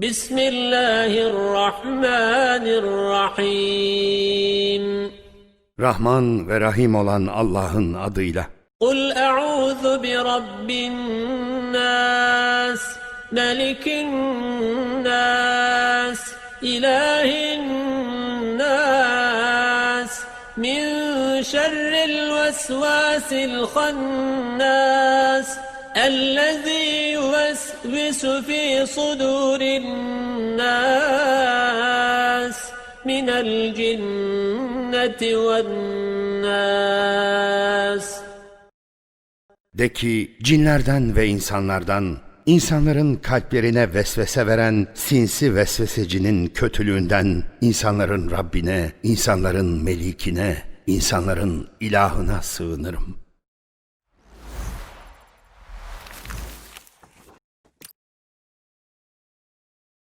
بسم الله الرحمن الرحيم Rahman ve Rahim olan Allah'ın adıyla. قل أعوذ برب الناس ملك الناس إله الناس من شر الوسواس الخناس الذي يوسوس في صدور الناس من الجنة والناس De ki cinlerden ve insanlardan, insanların kalplerine vesvese veren sinsi vesvesecinin kötülüğünden, insanların Rabbine, insanların melikine, insanların ilahına sığınırım.''